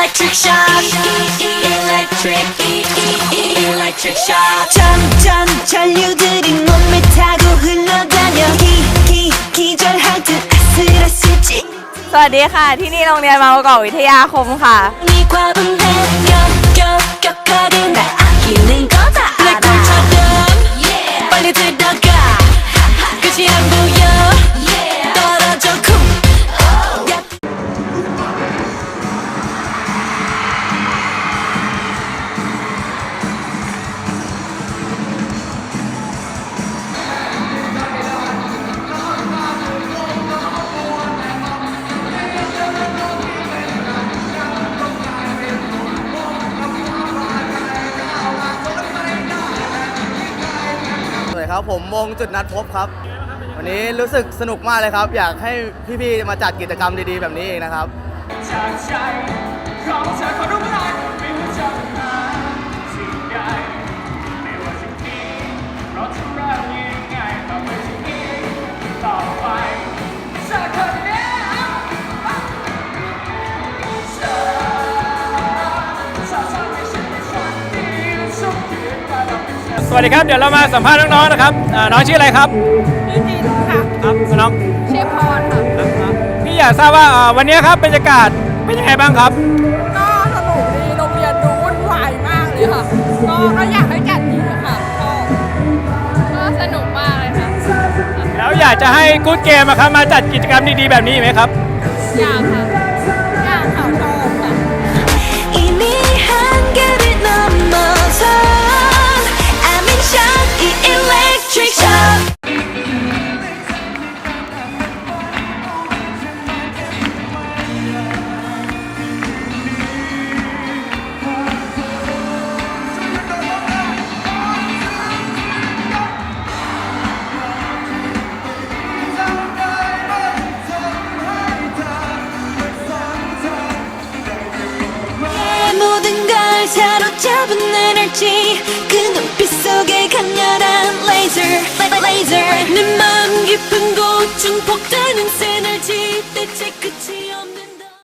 electric shock electric electric shock 점점 전류들이 몸에 타고 흘러다녀 기, 기, 기절할 듯 아슬아슬 สวัสดีค่ะ ที่นี่โรงเรียนบางประกอบวิทยาคมค่ะ 네 과분해 껴껴껴거 ครับผมมงจุดนัดพบครับ วันนี้รู้สึกสนุกมากเลยครับ อยากให้พี่ๆมาจัดกิจกรรมดีๆ แบบนี้เองนะครับจากใจของเธอคนรู้รักไม่ว่าจะเป็นมาสิ่งใดไม่ว่าจะดีเราจะเริ่มยังไงต่อไปจะมีต่อ สวัสดีครับ เดี๋ยวเรามาสัมภาษณ์น้องๆนะครับอ่าน้องชื่ออะไรครับ ชื่อจินค่ะครับน้องชื่อพรค่ะ พี่อยากทราบว่าอ่าวันนี้ครับบรรยากาศเป็นยังไงบ้างครับ ก็สนุกดีโรงเรียนดูวุ่นวายมากเลยค่ะ ก็ก็อยากให้จัดอีกค่ะ ก็ก็สนุกมากเลยค่ะ แล้วอยากจะให้กู๊ดเกมครับมาจัดกิจกรรมดีๆแบบนี้อีกไหมครับ อยากค่ะ อยากค่ะช 잡은 에너지. 그 눈빛 속에 강렬한 레이저 레이저. 내 마음 깊은 곳 증폭되는 시너지 대체 그